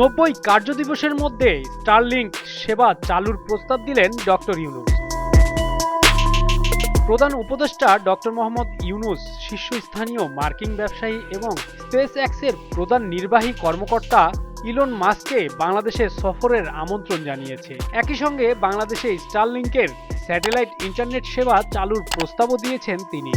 নব্বই কার্যদিবসের মধ্যে স্টারলিংক সেবা চালুর প্রস্তাব দিলেন ডক্টর ইউনুস। প্রধান উপদেষ্টা ডক্টর মোহাম্মদ ইউনুস শীর্ষস্থানীয় মার্কিন ব্যবসায়ী এবং স্পেস অ্যাক্সের প্রধান নির্বাহী কর্মকর্তা ইলন মাস্ককে বাংলাদেশে সফরের আমন্ত্রণ জানিয়েছে। একই সঙ্গে বাংলাদেশে স্টারলিংকের স্যাটেলাইট ইন্টারনেট সেবা চালুর প্রস্তাবও দিয়েছেন তিনি।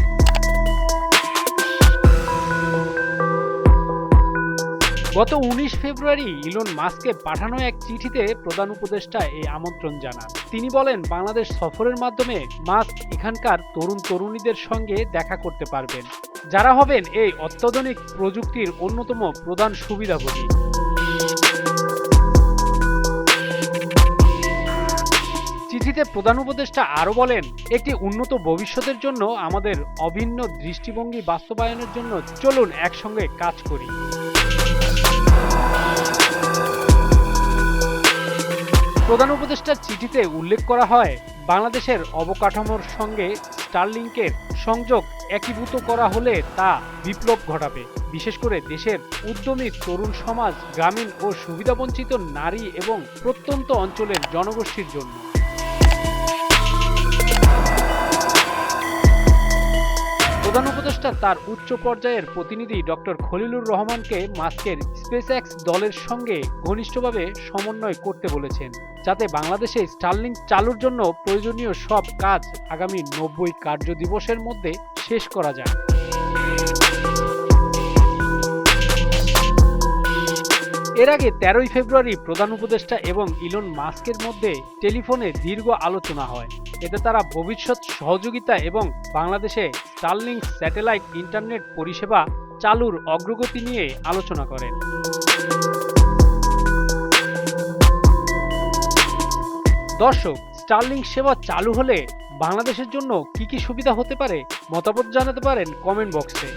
গত উনিশ ফেব্রুয়ারি ইলন মাস্ককে পাঠানো এক চিঠিতে প্রধান উপদেষ্টা এই আমন্ত্রণ জানান। তিনি বলেন, বাংলাদেশ সফরের মাধ্যমে মাস্ক এখানকার তরুণ তরুণীদের সঙ্গে দেখা করতে পারবেন। যারা হবেন এই অত্যাধুনিক প্রযুক্তির অন্যতম প্রধান সুবিধাভোগী। চিঠিতে প্রধান উপদেষ্টা আরও বলেন, একটি উন্নত ভবিষ্যতের জন্য আমাদের অভিন্ন দৃষ্টিভঙ্গি বাস্তবায়নের জন্য চলুন একসঙ্গে কাজ করি। প্রধান উপদেষ্টার চিঠিতে উল্লেখ করা হয়, বাংলাদেশের অবকাঠামোর সঙ্গে স্টারলিংকের সংযোগ একীভূত করা হলে তা বিপ্লব ঘটাবে। বিশেষ করে দেশের উদ্যমী তরুণ সমাজ, গ্রামীণ ও সুবিধাবঞ্চিত নারী এবং প্রত্যন্ত অঞ্চলের জনগোষ্ঠীর জন্য। উপদেষ্টা তার উচ্চ পর্যায়ের প্রতিনিধি ডক্টর খলিলুর রহমানকে মাস্কের স্পেসএক্স দলের সঙ্গে ঘনিষ্ঠভাবে সমন্বয় করতে বলেছেন, যাতে বাংলাদেশে স্টার্লিং চালুর জন্য প্রয়োজনীয় সব কাজ আগামী নব্বই কার্য দিবসের মধ্যে শেষ করা যায়। এর আগে তেরোই ফেব্রুয়ারি প্রধান উপদেষ্টা এবং ইলন মাস্কের মধ্যে টেলিফোনে দীর্ঘ আলোচনা হয়। এতে তারা ভবিষ্যৎ সহযোগিতা এবং বাংলাদেশে স্টারলিংক স্যাটেলাইট ইন্টারনেট পরিষেবা চালুর অগ্রগতি নিয়ে আলোচনা করেন। দর্শক স্টারলিংক সেবা চালু হলে বাংলাদেশের জন্য কি কি সুবিধা হতে পারে? মতামত জানাতে পারেন কমেন্ট বক্সে